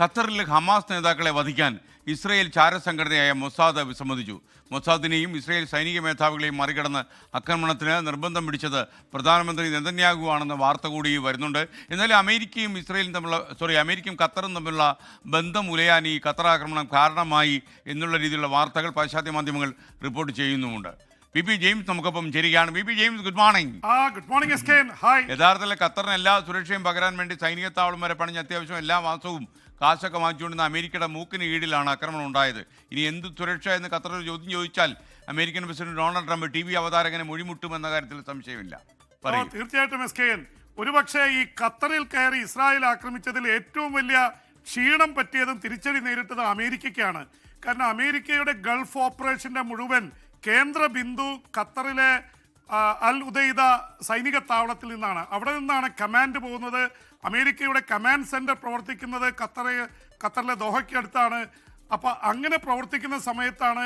ഖത്തറിൽ ഹമാസ് നേതാക്കളെ വധിക്കാൻ ഇസ്രയേൽ ചാരസംഘടനയായ മൊസാദ് വിസമ്മതിച്ചു. മൊസാദിനെയും ഇസ്രയേൽ സൈനിക മേധാവികളെയും മറികടന്ന് ആക്രമണത്തിന് നിർബന്ധം പിടിച്ചത് പ്രധാനമന്ത്രി നെതന്യാഹു ആണെന്ന വാർത്ത കൂടി വരുന്നുണ്ട്. എന്നാലും അമേരിക്കയും ഇസ്രയേലും തമ്മിലുള്ള സോറി അമേരിക്കയും ഖത്തറും തമ്മിലുള്ള ബന്ധം ഉലയാൻ ഈ ഖത്തർ ആക്രമണം കാരണമായി എന്നുള്ള രീതിയിലുള്ള വാർത്തകൾ പാശ്ചാത്യ മാധ്യമങ്ങൾ റിപ്പോർട്ട് ചെയ്യുന്നുമുണ്ട്. വി പി ജെയിംസ് നമുക്കൊപ്പം ചേരുകയാണ്. V P James good morning good morning യഥാർത്ഥത്തിൽ ഖത്തറിന് എല്ലാ സുരക്ഷയും പകരാൻ വേണ്ടി സൈനിക താവളം വരെ പണിഞ്ഞ് അത്യാവശ്യം എല്ലാ മാസവും കാശൊക്കെ വാങ്ങിച്ചുകൊണ്ടിരുന്ന അമേരിക്കയുടെ മൂക്കിന് കീഴിലാണ് ആക്രമണം ഉണ്ടായത്. ഇനി എന്ത് സുരക്ഷ എന്ന് ഖത്തറിൽ ചോദ്യം ചോദിച്ചാൽ American president Donald Trump T V അവതാരകനെ മൊഴിമുട്ടുമെന്ന കാര്യത്തിൽ സംശയമില്ല. തീർച്ചയായിട്ടും എസ് കെ എൻ. ഒരുപക്ഷെ ഈ ഖത്തറിൽ കയറി ഇസ്രായേൽ ആക്രമിച്ചതിൽ ഏറ്റവും വലിയ ക്ഷീണം പറ്റിയതും തിരിച്ചടി നേരിട്ടത് അമേരിക്കയ്ക്കാണ്. കാരണം അമേരിക്കയുടെ ഗൾഫ് ഓപ്പറേഷന്റെ മുഴുവൻ കേന്ദ്ര ബിന്ദു ഖത്തറിലെ അൽ ഉദൈദ സൈനിക താവളത്തിൽ നിന്നാണ്. അവിടെ നിന്നാണ് കമാൻഡ് പോകുന്നത്. അമേരിക്കയുടെ കമാൻഡ് സെന്റർ പ്രവർത്തിക്കുന്നത് ഖത്തറെ ഖത്തറിലെ ദോഹയ്ക്കടുത്താണ് അപ്പൊ അങ്ങനെ പ്രവർത്തിക്കുന്ന സമയത്താണ്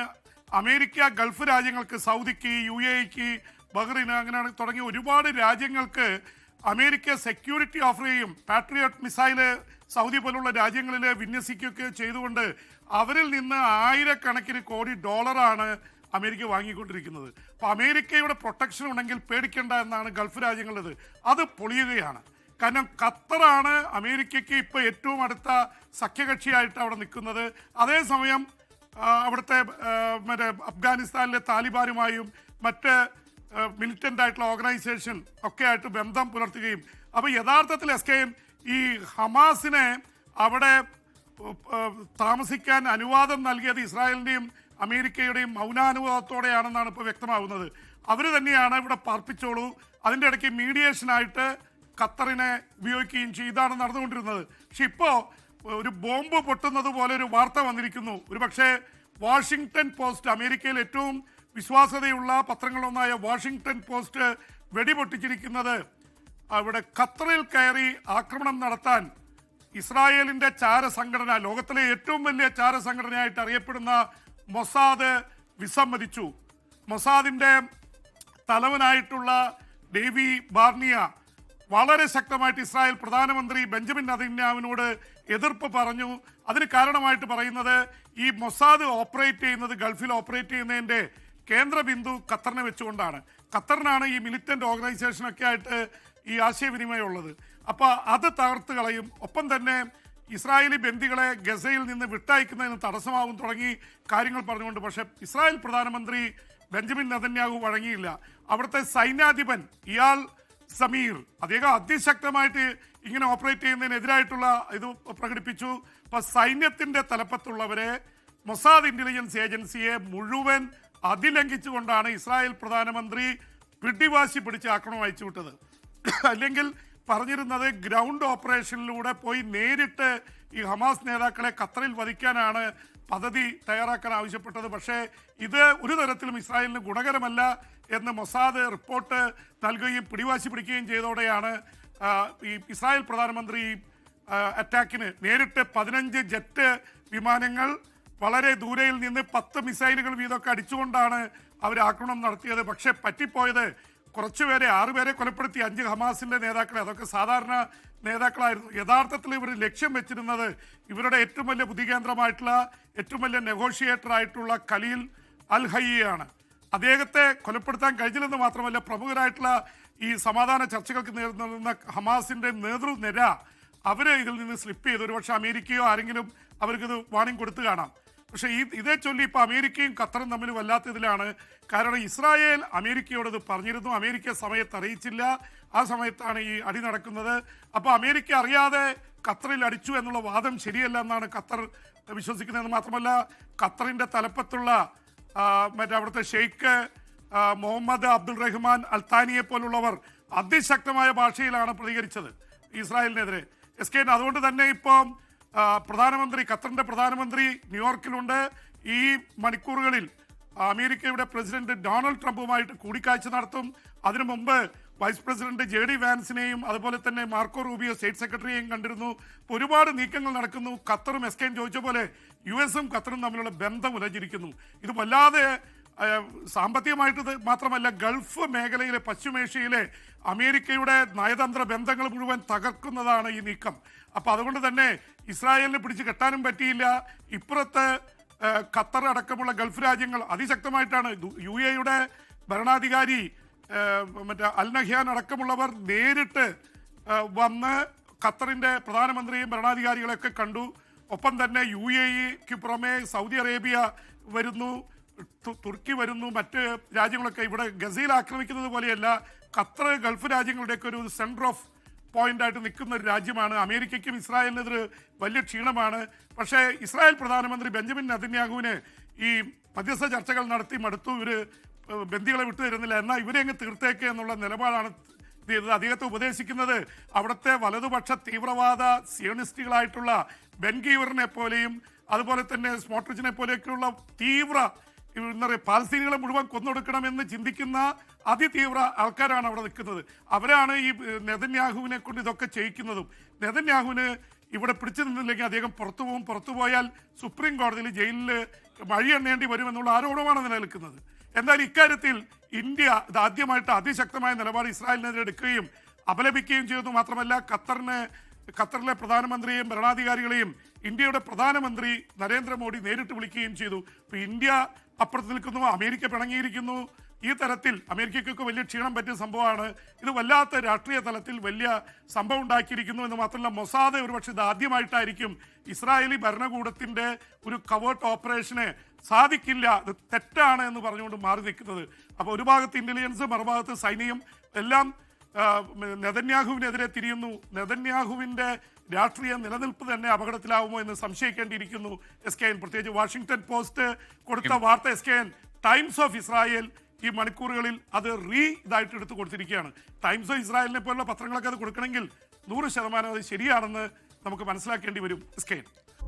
അമേരിക്ക ഗൾഫ് രാജ്യങ്ങൾക്ക് സൗദിക്ക് യു എക്ക് ബഹ്റിന് അങ്ങനെ തുടങ്ങിയ ഒരുപാട് രാജ്യങ്ങൾക്ക് അമേരിക്ക സെക്യൂരിറ്റി ഓഫർ ചെയ്യും പാട്രിയോട്ട് മിസൈൽ സൗദി പോലുള്ള രാജ്യങ്ങളിൽ വിന്യസിക്കുകയൊക്കെ ചെയ്തുകൊണ്ട് അവരിൽ നിന്ന് ആയിരക്കണക്കിന് കോടി ഡോളറാണ് അമേരിക്ക വാങ്ങിക്കൊണ്ടിരിക്കുന്നത്. അപ്പോൾ അമേരിക്കയുടെ പ്രൊട്ടക്ഷൻ ഉണ്ടെങ്കിൽ പേടിക്കേണ്ട എന്നാണ് ഗൾഫ് രാജ്യങ്ങളുടേത്. അത് പൊളിയുകയാണ്. കാരണം ഖത്തറാണ് അമേരിക്കയ്ക്ക് ഇപ്പോൾ ഏറ്റവും അടുത്ത സഖ്യകക്ഷിയായിട്ട് അവിടെ നിൽക്കുന്നത്. അതേസമയം അവിടുത്തെ മറ്റേ അഫ്ഗാനിസ്ഥാനിലെ താലിബാനുമായും മറ്റ് മിലിറ്റന്റ് ആയിട്ടുള്ള ഓർഗനൈസേഷൻ ഒക്കെ ആയിട്ട് ബന്ധം പുലർത്തുകയും അപ്പോൾ യഥാർത്ഥത്തിൽ എസ് കെ ഈ ഹമാസിനെ അവിടെ താമസിക്കാൻ അനുവാദം നൽകിയത് ഇസ്രായേലിന്റെയും അമേരിക്കയുടെയും മൗനാനുവാദത്തോടെയാണെന്നാണ് ഇപ്പോൾ വ്യക്തമാകുന്നത്. അവർ തന്നെയാണ് ഇവിടെ പാർപ്പിച്ചോളൂ അതിന്റെ ഇടയ്ക്ക് മീഡിയേഷനായിട്ട് ഖത്തറിനെ ഉപയോഗിക്കുകയും ചെയ്താണ് നടന്നുകൊണ്ടിരുന്നത്. പക്ഷെ ഇപ്പോൾ ഒരു ബോംബ് പൊട്ടുന്നത് പോലെ ഒരു വാർത്ത വന്നിരിക്കുന്നു. ഒരു പക്ഷേ വാഷിങ്ടൺ പോസ്റ്റ് അമേരിക്കയിൽ ഏറ്റവും വിശ്വാസ്യതയുള്ള പത്രങ്ങളൊന്നായ വാഷിങ്ടൺ പോസ്റ്റ് വെടിപൊട്ടിച്ചിരിക്കുന്നത്. അവിടെ ഖത്തറിൽ കയറി ആക്രമണം നടത്താൻ ഇസ്രായേലിന്റെ ചാര സംഘടന ലോകത്തിലെ ഏറ്റവും വലിയ ചാര ചാരസംഘടനയായിട്ട് അറിയപ്പെടുന്ന മൊസാദ് വിസമ്മതിച്ചു. മൊസാദിന്റെ തലവനായിട്ടുള്ള ഡേവി ബാർണിയ വളരെ ശക്തമായിട്ട് ഇസ്രായേൽ പ്രധാനമന്ത്രി ബെഞ്ചമിൻ നദിന്യാവിനോട് എതിർപ്പ് പറഞ്ഞു. അതിന് കാരണമായിട്ട് പറയുന്നത് ഈ മൊസാദ് ഓപ്പറേറ്റ് ചെയ്യുന്നത് ഗൾഫിൽ ഓപ്പറേറ്റ് ചെയ്യുന്നതിന്റെ കേന്ദ്ര ബിന്ദു ഖത്തറിനെ വെച്ചുകൊണ്ടാണ്. ഖത്തറിനാണ് ഈ മിലിറ്റന്റ് ഓർഗനൈസേഷനൊക്കെ ആയിട്ട് ഈ ആശയവിനിമയം ഉള്ളത്. അപ്പോൾ അത് തകർത്ത് കളയും. ഒപ്പം തന്നെ ഇസ്രായേലി ബന്ദികളെ ഗസയിൽ നിന്ന് വിട്ടയക്കുന്നതിന് തടസ്സമാവും തുടങ്ങി കാര്യങ്ങൾ പറഞ്ഞുകൊണ്ട്. പക്ഷേ ഇസ്രായേൽ പ്രധാനമന്ത്രി ബെഞ്ചമിൻ നതന്യാഹു വഴങ്ങിയില്ല. അവിടുത്തെ സൈന്യാധിപൻ ഇയാൾ സമീർ അദ്ദേഹം അതിശക്തമായിട്ട് ഇങ്ങനെ ഓപ്പറേറ്റ് ചെയ്യുന്നതിനെതിരായിട്ടുള്ള ഇത് പ്രകടിപ്പിച്ചു. അപ്പൊ സൈന്യത്തിന്റെ തലപ്പത്തുള്ളവരെ മൊസാദ് ഇന്റലിജൻസ് ഏജൻസിയെ മുഴുവൻ അതിലംഘിച്ചുകൊണ്ടാണ് ഇസ്രായേൽ പ്രധാനമന്ത്രി പിടിവാശി പിടിച്ച് ആക്രമണം അയച്ചു വിട്ടത് അല്ലെങ്കിൽ പറഞ്ഞിരുന്നത് ഗ്രൗണ്ട് ഓപ്പറേഷനിലൂടെ പോയി നേരിട്ട് ഈ ഹമാസ് നേതാക്കളെ ഖത്തറിൽ വധിക്കാനാണ് പദ്ധതി തയ്യാറാക്കാൻ ആവശ്യപ്പെട്ടത്. പക്ഷേ ഇത് ഒരു തരത്തിലും ഇസ്രായേലിന് ഗുണകരമല്ല എന്ന് മൊസാദ് റിപ്പോർട്ട് നൽകുകയും പിടിവാശി പിടിക്കുകയും ചെയ്തോടെയാണ് ഈ ഇസ്രായേൽ പ്രധാനമന്ത്രി അറ്റാക്കിന് നേരിട്ട് പതിനഞ്ച് ജെറ്റ് വിമാനങ്ങൾ വളരെ ദൂരയിൽ നിന്ന് പത്ത് മിസൈലുകൾ വീതമൊക്കെ അടിച്ചുകൊണ്ടാണ് അവർ ആക്രമണം നടത്തിയത്. പക്ഷേ പറ്റിപ്പോയത് കുറച്ചുപേരെ ആറുപേരെ കൊലപ്പെടുത്തി അഞ്ച് ഹമാസിന്റെ നേതാക്കളെ അതൊക്കെ സാധാരണ നേതാക്കളായിരുന്നു. യഥാർത്ഥത്തിൽ ഇവർ ലക്ഷ്യം വെച്ചിരുന്നത് ഇവരുടെ ഏറ്റവും വലിയ ബുദ്ധികേന്ദ്രമായിട്ടുള്ള ഏറ്റവും വലിയ നെഗോഷിയേറ്റർ ആയിട്ടുള്ള ഖലീൽ അൽ ഹയ്യയാണ് അദ്ദേഹത്തെ കൊലപ്പെടുത്താൻ കഴിഞ്ഞില്ലെന്ന് മാത്രമല്ല പ്രമുഖരായിട്ടുള്ള ഈ സമാധാന ചർച്ചകൾക്ക് നേരിടുന്ന ഹമാസിന്റെ നേതൃനിര അവരെ ഇതിൽ നിന്ന് സ്ലിപ്പ് ചെയ്തു ഒരുപക്ഷെ അമേരിക്കയോ ആരെങ്കിലും അവർക്കിത് വാണിംഗ് കൊടുത്തു കാണാം. പക്ഷേ ഈ ഇതേ ചൊല്ലി ഇപ്പോൾ അമേരിക്കയും ഖത്തറും തമ്മിൽ വല്ലാത്ത ഇതിലാണ് കാരണം ഇസ്രായേൽ അമേരിക്കയോട് ഇത് പറഞ്ഞിരുന്നു. അമേരിക്ക സമയത്ത് അറിയിച്ചില്ല. ആ സമയത്താണ് ഈ അടി നടക്കുന്നത്. അപ്പോൾ അമേരിക്ക അറിയാതെ ഖത്തറിൽ അടിച്ചു എന്നുള്ള വാദം ശരിയല്ല എന്നാണ് ഖത്തർ വിശ്വസിക്കുന്നത് മാത്രമല്ല ഖത്തറിന്റെ തലപ്പത്തുള്ള മറ്റേ അവിടുത്തെ ഷെയ്ഖ് മുഹമ്മദ് അബ്ദുൾ റഹ്മാൻ അൽത്താനിയെ പോലുള്ളവർ അതിശക്തമായ ഭാഷയിലാണ് പ്രതികരിച്ചത് ഇസ്രായേലിനെതിരെ. എസ് കെ അതുകൊണ്ട് തന്നെ ഇപ്പം പ്രധാനമന്ത്രി ഖത്തറിന്റെ പ്രധാനമന്ത്രി ന്യൂയോർക്കിലുണ്ട്. ഈ മണിക്കൂറുകളിൽ അമേരിക്കയുടെ പ്രസിഡന്റ് ഡൊണാൾഡ് ട്രംപുമായിട്ട് കൂടിക്കാഴ്ച നടത്തും. അതിനു മുമ്പ് വൈസ് പ്രസിഡന്റ് ജെ ഡി വാൻസിനെയും അതുപോലെ തന്നെ മാർക്കോ റൂബിയോ സ്റ്റേറ്റ് സെക്രട്ടറിയെയും കണ്ടിരുന്നു. ഒരുപാട് നീക്കങ്ങൾ നടക്കുന്നു. ഖത്തറും എസ് കെയും ചോദിച്ച പോലെ യു എസും ഖത്തറും തമ്മിലുള്ള ബന്ധം ഉലഞ്ഞിരിക്കുന്നു. ഇത് വല്ലാതെ സാമ്പത്തികമായിട്ട് മാത്രമല്ല ഗൾഫ് മേഖലയിലെ പശ്ചിമേഷ്യയിലെ അമേരിക്കയുടെ നയതന്ത്ര ബന്ധങ്ങൾ മുഴുവൻ തകർക്കുന്നതാണ് ഈ നീക്കം. അപ്പൊ അതുകൊണ്ട് തന്നെ ഇസ്രായേലിനെ പിടിച്ച് കെട്ടാനും പറ്റിയില്ല. ഇപ്പുറത്ത് ഖത്തർ അടക്കമുള്ള ഗൾഫ് രാജ്യങ്ങൾ അതിശക്തമായിട്ടാണ്. യു എയുടെ ഭരണാധികാരി മറ്റേ അൽ നഹ്യാൻ അടക്കമുള്ളവർ നേരിട്ട് വന്ന് ഖത്തറിന്റെ പ്രധാനമന്ത്രിയും ഭരണാധികാരികളെയൊക്കെ കണ്ടു. ഒപ്പം തന്നെ യു എ ഇക്ക് പുറമെ സൗദി അറേബ്യ വരുന്നു. തുർക്കി വരുന്നു മറ്റ് രാജ്യങ്ങളൊക്കെ ഇവിടെ ഗസയിൽ ആക്രമിക്കുന്നത് പോലെയല്ല ഖത്തർ ഗൾഫ് രാജ്യങ്ങളുടെയൊക്കെ ഒരു സെന്റർ ഓഫ് പോയിന്റ് ആയിട്ട് നിൽക്കുന്ന ഒരു രാജ്യമാണ്. അമേരിക്കയ്ക്കും ഇസ്രായേലിനെതിരെ വലിയ ക്ഷീണമാണ്. പക്ഷേ ഇസ്രായേൽ പ്രധാനമന്ത്രി ബെഞ്ചമിൻ നദിന്യാഹുവിന് ഈ മധ്യസ്ഥ ചർച്ചകൾ നടത്തി മടുത്തു. ഇവർ ബന്ദികളെ വിട്ടു തരുന്നില്ല. എന്നാൽ ഇവരെ അങ്ങ് തീർത്തേക്ക് എന്നുള്ള നിലപാടാണ് അദ്ദേഹത്തെ ഉപദേശിക്കുന്നത്. അവിടുത്തെ വലതുപക്ഷ തീവ്രവാദ സിയണിസ്റ്റുകളായിട്ടുള്ള ബെൻഗീവറിനെ പോലെയും അതുപോലെ തന്നെ സ്മോട്രിച്ചിനെ പോലെയൊക്കെയുള്ള തീവ്ര എന്താ പറയുക പാലസ്തീനികളെ മുഴുവൻ കൊന്നൊടുക്കണമെന്ന് ചിന്തിക്കുന്ന അതിതീവ്ര ആൾക്കാരാണ് അവിടെ നിൽക്കുന്നത്. അവരാണ് ഈ നെതന്യാഹുവിനെ കൊണ്ട് ഇതൊക്കെ ചെയ്യിക്കുന്നതും. നെതന്യാഹുവിന് ഇവിടെ പിടിച്ചു നിന്നില്ലെങ്കിൽ അദ്ദേഹം പുറത്തു പോകും. പുറത്തു പോയാൽ സുപ്രീം കോടതിയിൽ ജയിലിൽ വഴിയെണ്ണേണ്ടി വരുമെന്നുള്ള ആരോപണമാണ് നിലനിൽക്കുന്നത്. എന്നാൽ ഇക്കാര്യത്തിൽ ഇന്ത്യ ഇത് ആദ്യമായിട്ട് അതിശക്തമായ നിലപാട് ഇസ്രായേലിനെതിരെ എടുക്കുകയും അപലപിക്കുകയും ചെയ്തു. മാത്രമല്ല ഖത്തറിന് ഖത്തറിലെ പ്രധാനമന്ത്രിയെയും ഭരണാധികാരികളെയും ഇന്ത്യയുടെ പ്രധാനമന്ത്രി നരേന്ദ്രമോദി നേരിട്ട് വിളിക്കുകയും ചെയ്തു. ഇന്ത്യ അപ്പുറത്ത് നിൽക്കുന്നു അമേരിക്ക പിണങ്ങിയിരിക്കുന്നു. ഈ തരത്തിൽ അമേരിക്കയ്ക്കൊക്കെ വലിയ ക്ഷീണം പറ്റിയ സംഭവമാണ്. ഇത് വല്ലാത്ത രാഷ്ട്രീയ തലത്തിൽ വലിയ സംഭവം ഉണ്ടാക്കിയിരിക്കുന്നു എന്ന് മാത്രമല്ല മൊസാദ് ഒരുപക്ഷെ ഇത് ആദ്യമായിട്ടായിരിക്കും ഇസ്രായേലി ഭരണകൂടത്തിന്റെ ഒരു കവേർട്ട് ഓപ്പറേഷന് സാധിക്കില്ല ഇത് തെറ്റാണ് എന്ന് പറഞ്ഞുകൊണ്ട് മാറി നിൽക്കുന്നത്. അപ്പോൾ ഒരു ഭാഗത്ത് ഇന്റലിജൻസ് മറുഭാഗത്ത് സൈന്യം എല്ലാം നെതന്യാഹുവിനെതിരെ തിരിയുന്നു. നെതന്യാഹുവിന്റെ രാഷ്ട്രീയ നിലനിൽപ്പ് തന്നെ അപകടത്തിലാവുമോ എന്ന് സംശയിക്കേണ്ടിയിരിക്കുന്നു എസ് കെ എൻ പ്രത്യേകിച്ച് വാഷിംഗ്ടൺ പോസ്റ്റ് കൊടുത്ത വാർത്ത S K N Times of Israel ഈ മണിക്കൂറുകളിൽ അത് റീ ഇതായിട്ട് എടുത്തു കൊടുത്തിരിക്കുകയാണ്. ടൈംസ് ഓഫ് ഇസ്രായേലിനെ പോലുള്ള പത്രങ്ങളൊക്കെ അത് കൊടുക്കണമെങ്കിൽ നൂറ് ശതമാനം അത് ശരിയാണെന്ന് നമുക്ക് മനസ്സിലാക്കേണ്ടി വരും എസ് കെ എൻ